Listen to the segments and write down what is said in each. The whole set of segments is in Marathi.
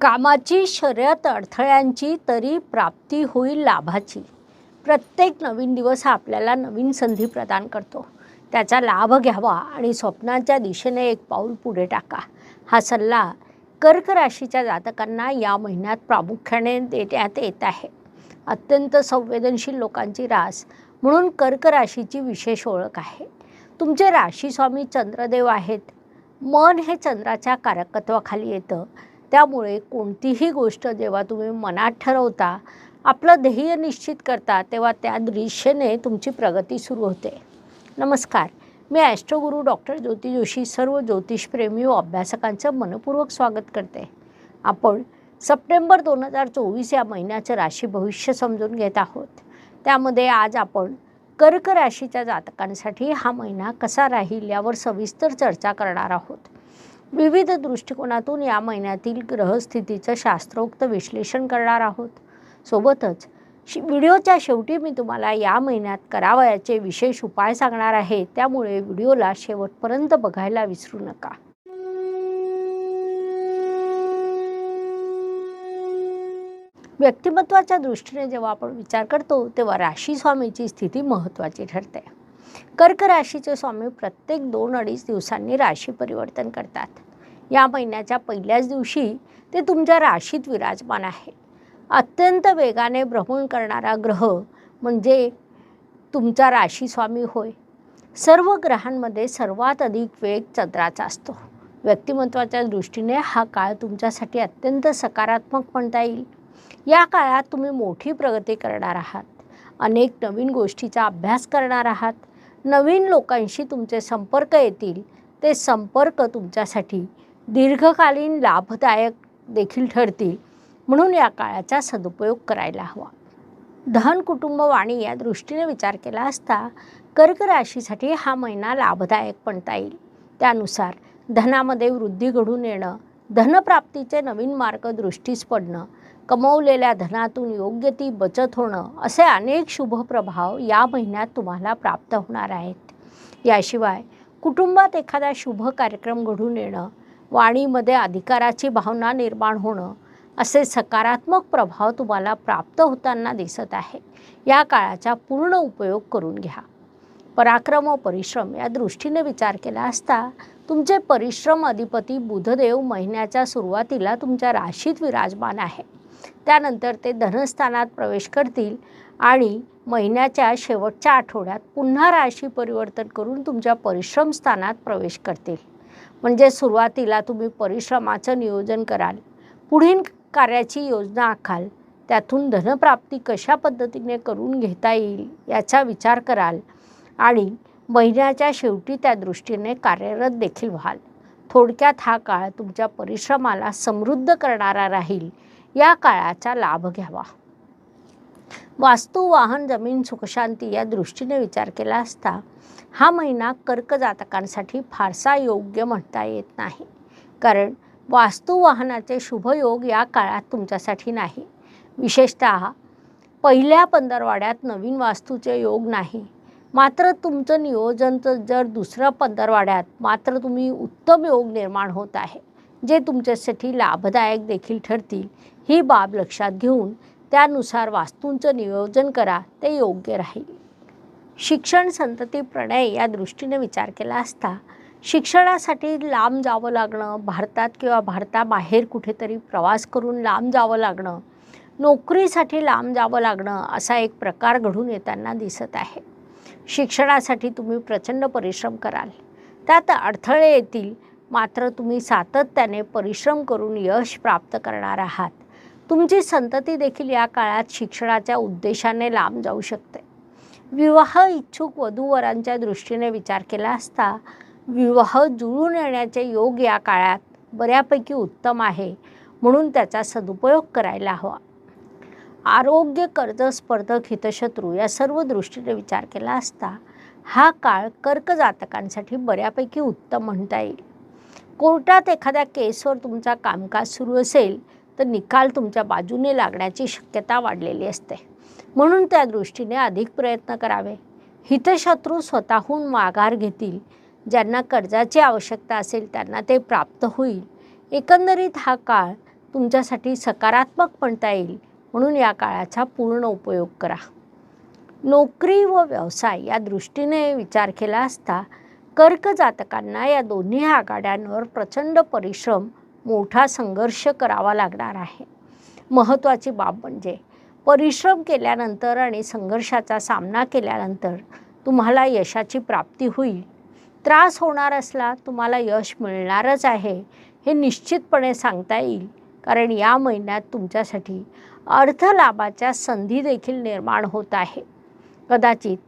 कामाची शर्यत अडथळ्यांची तरी प्राप्ती होईल लाभाची. प्रत्येक नवीन दिवस हा आपल्याला नवीन संधी प्रदान करतो. त्याचा लाभ घ्यावा आणि स्वप्नाच्या दिशेने एक पाऊल पुढे टाका. हा सल्ला कर्क राशीच्या जातकांना या महिन्यात प्रामुख्याने देण्यात येत आहे. अत्यंत संवेदनशील लोकांची रास म्हणून कर्क राशीची विशेष ओळख आहे. तुमचे राशीस्वामी चंद्रदेव आहेत. मन हे चंद्राच्या कारकत्वाखाली येतं. त्यामुळे कोणतीही गोष्ट जेव्हा तुम्ही मनात ठरवता आपलं ध्येय निश्चित करता तेव्हा त्या दिशेने तुमची प्रगती सुरू होते. नमस्कार. मी ॲस्ट्रोगुरू डॉक्टर ज्योती जोशी सर्व ज्योतिषप्रेमी व अभ्यासकांचं मनपूर्वक स्वागत करते. आपण सप्टेंबर दोन हजार चोवीस या महिन्याचं राशी भविष्य समजून घेत आहोत. त्यामध्ये आज आपण कर्क राशीच्या जातकांसाठी हा महिना कसा राहील यावर सविस्तर चर्चा करणार आहोत. विविध दृष्टिकोनातून या महिन्यातील ग्रहस्थितीचं शास्त्रोक्त विश्लेषण करणार आहोत. सोबतच शि व्हिडिओच्या शेवटी मी तुम्हाला या महिन्यात करावयाचे विशेष उपाय सांगणार आहे. त्यामुळे व्हिडिओला शेवटपर्यंत बघायला विसरू नका. व्यक्तिमत्वाच्या दृष्टीने जेव्हा आपण विचार करतो तेव्हा राशी स्वामीची स्थिती महत्त्वाची ठरते. कर्क राशीचे स्वामी प्रत्येक दोन अडीच दिवसांनी राशी परिवर्तन करतात. या महिन्याच्या पहिल्याच दिवशी ते तुमच्या राशीत विराजमान आहे अत्यंत वेगाने भ्रमण करणारा ग्रह म्हणजे तुमचा राशी स्वामी होय. सर्व ग्रहांमध्ये सर्वात अधिक वेग चंद्राचा असतो. व्यक्तिमत्वाच्या दृष्टीने हा काळ तुमच्यासाठी अत्यंत सकारात्मक म्हणता येईल. या काळात तुम्ही मोठी प्रगती करणार आहात. अनेक नवीन गोष्टीचा अभ्यास करणार आहात. नवीन लोकांशी तुमचे संपर्क येतील. ते संपर्क तुमच्यासाठी दीर्घकालीन लाभदायक देखील ठरतील. म्हणून या काळाचा सदुपयोग करायला हवा. धन कुटुंब वाणी या दृष्टीने विचार केला असता कर्क राशीसाठी हा महिना लाभदायक म्हणता येईल. त्यानुसार धनामध्ये वृद्धी घडून येणं धनप्राप्तीचे नवीन मार्ग दृष्टीस पडणं कमवलेल्या धनातून योग्य ती बचत होणं असे अनेक शुभ प्रभाव या महिन्यात तुम्हाला प्राप्त होणार आहेत. याशिवाय कुटुंबात एखादा शुभ कार्यक्रम घडून येणं वाणीमध्ये अधिकाराची भावना निर्माण होणं असे सकारात्मक प्रभाव तुम्हाला प्राप्त होताना दिसत आहे. या काळाचा पूर्ण उपयोग करून घ्या. पराक्रम व परिश्रम या दृष्टीने विचार केला असता तुमचे परिश्रम अधिपती बुधदेव महिन्याच्या सुरुवातीला तुमच्या राशीत विराजमान आहे. त्यानंतर ते धनस्थानात प्रवेश करतील आणि महिन्याच्या शेवटच्या आठवड्यात पुन्हा राशी परिवर्तन करून तुमच्या परिश्रम स्थानात प्रवेश करतील. म्हणजे सुरुवातीला तुम्ही परिश्रमाचं नियोजन कराल पुढील कार्याची योजना आखाल त्यातून धनप्राप्ती कशा पद्धतीने करून घेता येईल याचा विचार कराल आणि महिन्याच्या शेवटी त्या दृष्टीने कार्यरत देखील व्हाल. थोडक्यात हा काळ तुमच्या परिश्रमाला समृद्ध करणारा राहील. या काळाचा लाभ घ्यावा. वास्तू वाहन जमीन सुखशांती या दृष्टीने विचार केला असता हा महिना कर्क जातकांसाठी फारसा योग्य म्हणता येत नाही. कारण वास्तू वाहनाचे शुभयोग या काळात तुमच्यासाठी नाही. विशेषत पहिल्या पंधरवाड्यात नवीन वास्तूचे योग नाही. मात्र तुमचं नियोजन तर जर दुसऱ्या पंधरवाड्यात मात्र तुम्ही उत्तम योग निर्माण होत आहे. जे तुमच्यासाठी लाभदायक देखील ठरतील ही बाब लक्षात घेऊन त्यानुसार वास्तूंचं नियोजन करा ते योग्य राहील. शिक्षण संतती प्रणय या दृष्टीने विचार केला असता शिक्षणासाठी लांब जावं लागणं भारतात किंवा भारताबाहेर कुठेतरी प्रवास करून लांब जावं लागणं नोकरीसाठी लांब जावं लागणं असा एक प्रकार घडून येताना दिसत आहे. शिक्षणासाठी तुम्ही प्रचंड परिश्रम कराल. त्यात अडथळे येतील मात्र तुम्ही सातत्याने परिश्रम करून यश प्राप्त करणार आहात. तुमची संतती देखील या काळात शिक्षणाच्या उद्देशाने लांब जाऊ शकते. विवाह इच्छुक वधूवरांच्या दृष्टीने विचार केला असता विवाह जुळून येण्याचे योग या काळात बऱ्यापैकी उत्तम आहे म्हणून त्याचा सदुपयोग करायला हवा. आरोग्य कर्ज स्पर्धक हितशत्रू या सर्व दृष्टीने विचार केला असता हा काळ कर्कजातकांसाठी बऱ्यापैकी उत्तम म्हणता येईल. कोर्टात एखाद्या केसवर तुमचा कामकाज सुरू असेल तर निकाल तुमच्या बाजूने लागण्याची शक्यता वाढलेली असते. म्हणून त्या दृष्टीने अधिक प्रयत्न करावे. हितशत्रू स्वतःहून माघार घेतील. ज्यांना कर्जाची आवश्यकता असेल त्यांना ते प्राप्त होईल. एकंदरीत हा काळ तुमच्यासाठी सकारात्मक म्हणता येईल. म्हणून या काळाचा पूर्ण उपयोग करा. नोकरी व व्यवसाय या दृष्टीने विचार केला असता कर्क जातकांना या दोन्ही आघाड्यांवर प्रचंड परिश्रम मोठा संघर्ष करावा लागणार आहे. महत्त्वाची बाब म्हणजे परिश्रम केल्यानंतर आणि संघर्षाचा सामना केल्यानंतर तुम्हाला यशाची प्राप्ती होईल. त्रास होणार असला तुम्हाला यश मिळणारच आहे हे निश्चितपणे सांगता येईल. कारण या महिन्यात तुमच्यासाठी अर्थलाभाच्या संधी देखील निर्माण होत आहे. कदाचित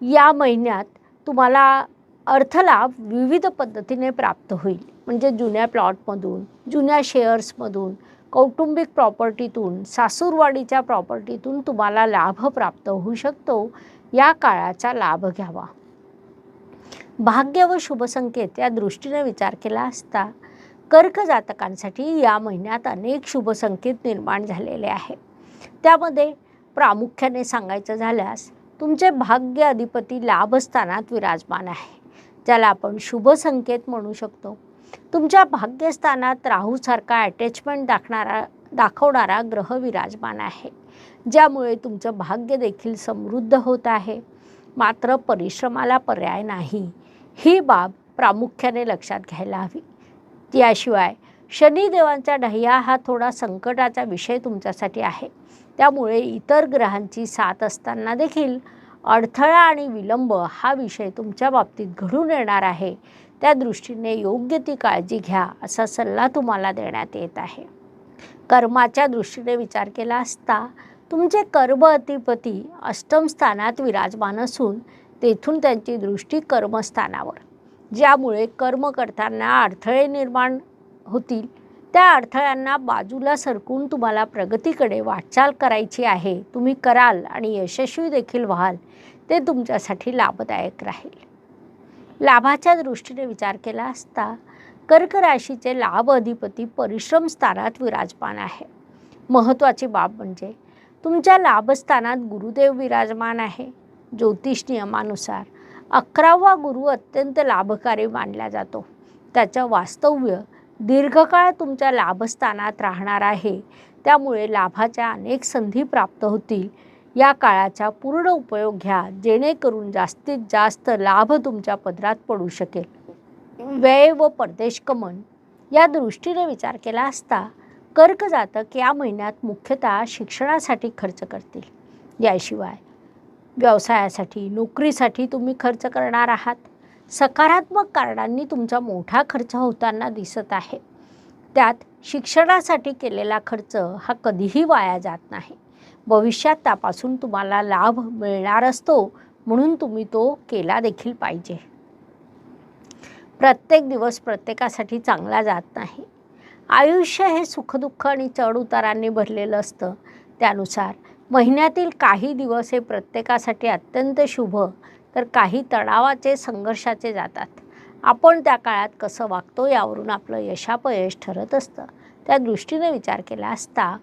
या महिन्यात तुम्हाला अर्थलाभ विविध पद्धतीने प्राप्त होईल. म्हणजे जुन्या प्लॉटमधून जुन्या शेअर्समधून कौटुंबिक प्रॉपर्टीतून सासूरवाडीच्या प्रॉपर्टीतून तुम्हाला लाभ प्राप्त होऊ शकतो. या काळाचा लाभ घ्यावा. भाग्य व शुभसंकेत या दृष्टीने विचार केला असता कर्क जातकांसाठी या महिन्यात अनेक शुभसंकेत निर्माण झालेले आहे त्यामध्ये प्रामुख्याने सांगायचं झाल्यास तुमचे भाग्य अधिपती लाभस्थानात विराजमान आहे. ज्याला आपण शुभ संकेत म्हणू शकतो. तुमच्या भाग्यस्थानात राहूसारखा अटॅचमेंट दाखणारा दाखवणारा ग्रह विराजमान आहे. ज्यामुळे तुमचं भाग्य देखील समृद्ध होत आहे. मात्र परिश्रमाला पर्याय नाही. ही बाब प्रामुख्याने लक्षात घ्यायला हवी. याशिवाय शनिदेवांचा ढह्या हा थोडा संकटाचा विषय तुमच्यासाठी आहे. त्यामुळे इतर ग्रहांची साथ असताना देखील अडथळा आणि विलंब हा विषय तुमच्या बाबतीत घडून येणार आहे. त्या दृष्टीने योग्य ती काळजी घ्या असा सल्ला तुम्हाला देण्यात येत आहे. कर्माच्या दृष्टीने विचार केला असता तुमचे कर्म अधिपती अष्टम स्थानात विराजमान असून तेथून त्यांची दृष्टी कर्मस्थानावर ज्यामुळे कर्म करताना अडथळे निर्माण होतील त्या अडथळ्यांना बाजूला सरकून तुम्हाला प्रगतीकडे वाटचाल करायची आहे. तुम्ही कराल आणि यशस्वी देखील व्हाल. ते तुमच्यासाठी लाभदायक राहील. लाभाच्या दृष्टीने विचार केला असता कर्क राशीचे लाभ अधिपती परिश्रम स्थानात विराजमान आहे. महत्त्वाची बाब म्हणजे तुमच्या लाभस्थानात गुरुदेव विराजमान आहे. ज्योतिष नियमानुसार अकरावा गुरु अत्यंत लाभकारी मानला जातो. त्याचं वास्तव्य दीर्घकाळ तुमच्या लाभस्थानात राहणार आहे. त्यामुळे लाभाच्या अनेक संधी प्राप्त होतील. या काळाचा पूर्ण उपयोग घ्या जेणेकरून जास्तीत जास्त लाभ तुमच्या पदरात पडू शकेल. व्यय व परदेश कमन या दृष्टीने विचार केला असता कर्क जातक या महिन्यात मुख्यतः शिक्षणासाठी खर्च करतील. याशिवाय व्यवसायासाठी नोकरीसाठी तुम्ही खर्च करणार आहात. सकारात्मक कारणांनी तुमचा मोठा खर्च होताना दिसत आहे. त्यात शिक्षणासाठी केलेला खर्च हा कधीही वाया जात नाही. भविष्यात त्यापासून तुम्हाला लाभ मिळणार असतो म्हणून तुम्ही तो केला देखील पाहिजे. प्रत्येक दिवस प्रत्येकासाठी चांगला जात नाही. आयुष्य हे सुखदुःख आणि चढउतारांनी भरलेलं असतं. त्यानुसार महिन्यातील काही दिवस हे प्रत्येकासाठी अत्यंत शुभ तर काही तणावाचे संघर्षाचे जातात. आपण त्या काळात कसं वागतो यावरून आपलं यशापयश ठरत असतं. त्या दृष्टीने विचार केला असता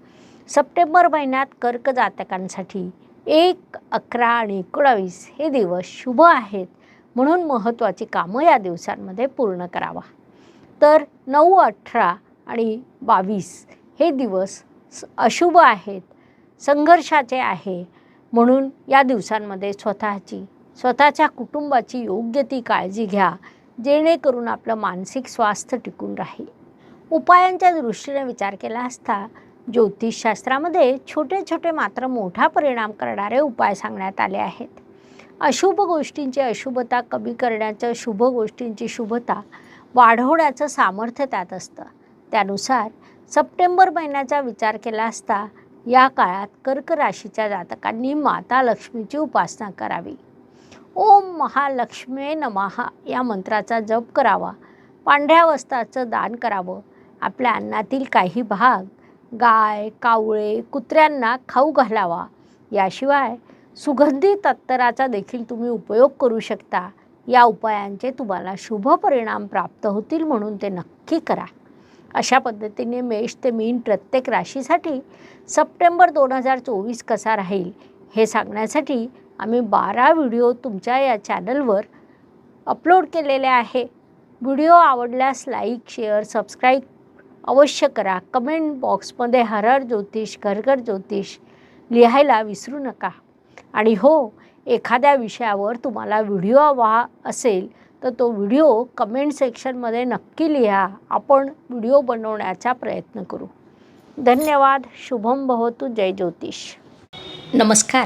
सप्टेंबर महिन्यात कर्क जातकांसाठी एक अकरा आणि एकोणावीस हे दिवस शुभ आहेत म्हणून महत्त्वाची कामं या दिवसांमध्ये पूर्ण करावा. तर नऊ अठरा आणि बावीस हे दिवस अशुभ आहेत संघर्षाचे आहे म्हणून या दिवसांमध्ये स्वतःची स्वतःच्या कुटुंबाची योग्य ती काळजी घ्या जेणेकरून आपलं मानसिक स्वास्थ्य टिकून राहील. उपायांच्या दृष्टीने विचार केला असता ज्योतिषशास्त्रामध्ये छोटे छोटे मात्र मोठा परिणाम करणारे उपाय सांगण्यात आले आहेत. अशुभ गोष्टींची अशुभता कमी करण्याचं शुभ गोष्टींची शुभता वाढवण्याचं सामर्थ्य त्यात असतं. त्यानुसार सप्टेंबर महिन्याचा विचार केला असता या काळात कर्क राशीच्या जातकांनी माता लक्ष्मीची उपासना करावी. ओम महालक्ष्मे नमहा या मंत्राचा जप करावा. पांढऱ्या वस्त्राचं दान करावं. आपल्या अन्नातील काही भाग गाय कावळे कुत्र्यांना खाऊ घालावा. याशिवाय सुगंधित अत्तराचा देखील तुम्ही उपयोग करू शकता. या उपायांचे तुम्हाला शुभ परिणाम प्राप्त होतील म्हणून ते नक्की करा. अशा पद्धतीने मेष ते मीन प्रत्येक राशीसाठी सप्टेंबर दोन हजार चोवीस कसा राहील हे सांगण्यासाठी आम्ही बारा व्हिडिओ तुमच्या या चॅनलवर अपलोड केलेले आहे. व्हिडिओ आवडल्यास लाईक शेअर सबस्क्राईब अवश्य करा. कमेंट बॉक्समध्ये हर हर ज्योतिष घर घर ज्योतिष लिहायला विसरू नका. आणि हो एखाद्या विषयावर तुम्हाला व्हिडिओ हवा असेल तर तो व्हिडिओ कमेंट सेक्शनमध्ये नक्की लिहा. आपण व्हिडिओ बनवण्याचा प्रयत्न करू. धन्यवाद. शुभम भवतु. जय ज्योतिष. नमस्कार.